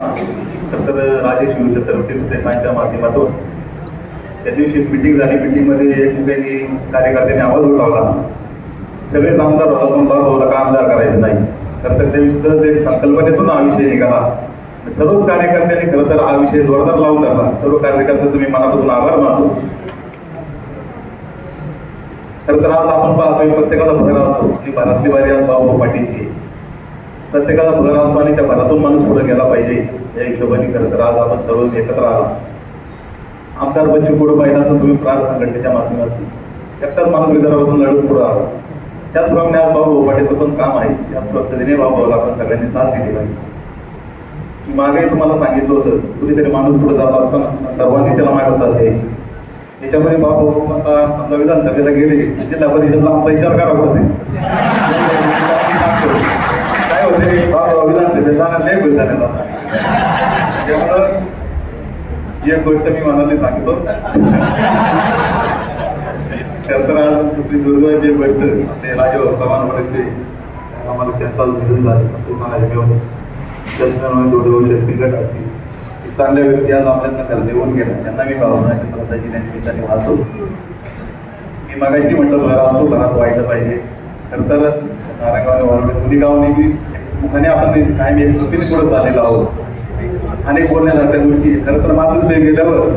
तर राजेश विरुद्ध सर्वच्या माध्यमातून त्या दिवशी मिटिंग झाली. मिटिंगमध्ये एकमेकांनी कार्यकर्त्यांनी आवाज उठवला. सगळेच आमदार होता पण बस होता का आमदार करायचं नाही. तर तर त्या सहज एक संकल्पनेतून हा विषय निघाला. सर्वच कार्यकर्त्यांनी खरं तर हा विषय जोरदार लावून धरला सर्व कार्यकर्त्यांचं मी मनापासून आभार मानतो. खरं तर आज आपण पाहतोय प्रत्येकाचा भर असतो. आणि भारतली बारी आज भाऊ पाटीलची प्रत्येकाला भर असतो आणि त्या भरातून माणूस पुढे गेला पाहिजे. या हिशोबाने खरं तर आज आपण सर्व एकत्र आहात आमदार बच्चू पुढे पाहिला असं तुम्ही प्रार संघटनेच्या माध्यमातून. एकटाच माणूस विदर्भातून लढून पुढे आला. त्याचप्रमाणे आज भाऊ पाटीलचं पण काम आहे. त्याच पद्धतीने भाऊ आपण सगळ्यांनी साथ दिली पाहिजे. मी मागे तुम्हाला सांगितलं होतं कुठेतरी माणूस पुढे जात असताना सर्वांनी त्याला मागे साथ आहे याच्यामध्ये बाबू आता समजा विधानसभेला गेले. जिल्हा परिषदला आमचा विचार करावा पडते काय होते बाबा विधानसभेत जाणार लय होईल झाले त्यामुळं एक गोष्ट मी मनाली सांगतो खरं आज दुसरी दुर्गा जे भेटतं ते राजे समानपणाचे आम्हाला त्यांचा निधन झाले संपूर्ण घेऊन त्याच्यामुळे दोन शक्ती असतील चांगल्या व्यक्ती आज आपल्याला घर देऊन गेला त्यांना मी भावनाच्या श्रद्धाची निमित्ताने वाहतो मी मगाशी म्हटलं घरात असतो घरात व्हायला पाहिजे. खरं तर नारायणगाव वरवडे दोन्ही गावाने मी आणि आपण काय मी चुकीने पुढे झालेलो आहोत. अनेक बोलण्यासारख्या गोष्टी. खरं तर मातृश्री गेल्यावर.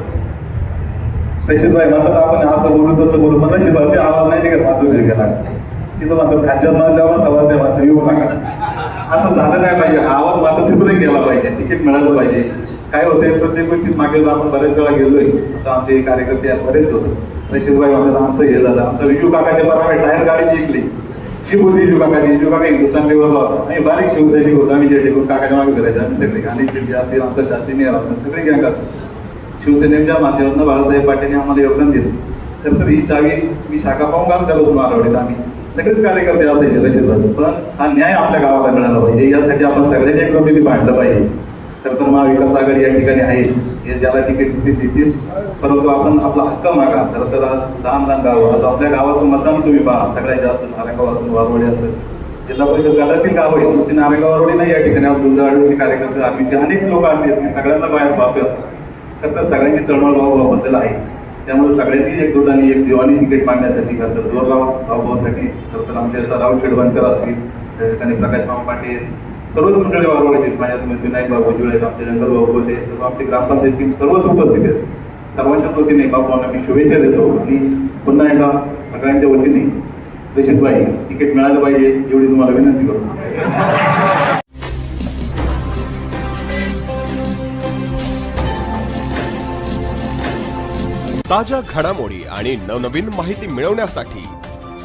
तशीच बाई म्हणतात आपण असं बोलू तसं बोलू. पण तशीच ते आवाज नाही निघत वेळ गेला तिथं म्हणतात खालच्या माझ्यावर आवाज द्या मात्र येऊ नका. असं झालं नाही पाहिजे. आवाज माझा मातृश्रीपर्यंत गेला पाहिजे. तिकीट मिळालं पाहिजे. काय होते प्रत्येक गोष्टीत मागे आपण बऱ्याच वेळा गेलोय. आता आमचे कार्यकर्ते बरेच होते. रशीदबाई म्हणतात आमचं हे झालं. आमचं विजू काकाचे बरोबर टायर गाडी जिंकली शी बोलली विजू काकाची काका हिंदुस्थान लेवलला होता आणि बारीक शिवसैनिक होता आम्ही जे टेकून काकाच्या मागे करायचं आम्ही सगळे. आणि शिल्पी असतील आमचं जास्ती सगळे गँग असतात शिवसेनेच्या माध्यमातून बाळासाहेब पाटील आम्हाला योगदान दिलं. तर तर ही चावी मी शाखा पाहून काम करत होतो आठवड्यात आम्ही. सगळेच कार्यकर्ते असायचे लक्षात पण हा न्याय आपल्या गावाला मिळाला पाहिजे. यासाठी आपण सगळ्यांनी एक सोबती मांडलं पाहिजे. तर तर महाविकास आघाडी या ठिकाणी आहे. हे ज्याला तिकीट देतील? परंतु आपण आपला हक्क मागा. तर तर लहान लहान गाव आता आपल्या गावाचं मतदान तुम्ही पहा. सगळ्यात जास्त नारायणगाव असेल वारवडे असेल जिल्हा परिषद गटातील गाव आहे नुसती नारायणगाव वारवडे नाही या ठिकाणी. आज गुंजाळी कार्यकर्ते आम्ही अनेक लोक आहेत. ते सगळ्यांना बाहेर पाहतात खरं तर सगळ्यांची तळमळ भाऊभावाबद्दल आहे. त्यामुळे सगळ्यांनी एकजूट एक दिवाणी तिकीट मांडण्यासाठी खरं तर जोर लावा भाऊभावासाठी. तर तर आमचे राहुल खेडवणकर असतील. त्या ठिकाणी प्रकाश मामा पाटील सर्वच मंडळी वारवडे माझ्या विनायक बाबू जुळे आमचे जंगल बाबू होते सर्व आपली ग्रामपंचायत टीम सर्वच उपस्थित आहेत. सर्वांच्याच वतीने बाबूंना मी शुभेच्छा देतो. आणि पुन्हा एकदा सगळ्यांच्या वतीने रशीदबाई तिकीट मिळालं पाहिजे एवढी तुम्हाला विनंती करतो. ताज्या घडामोडी आणि नवनवीन माहिती मिळवण्यासाठी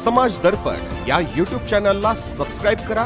समाज दर्पण या यूट्यूब चॅनलला सबस्क्राईब करा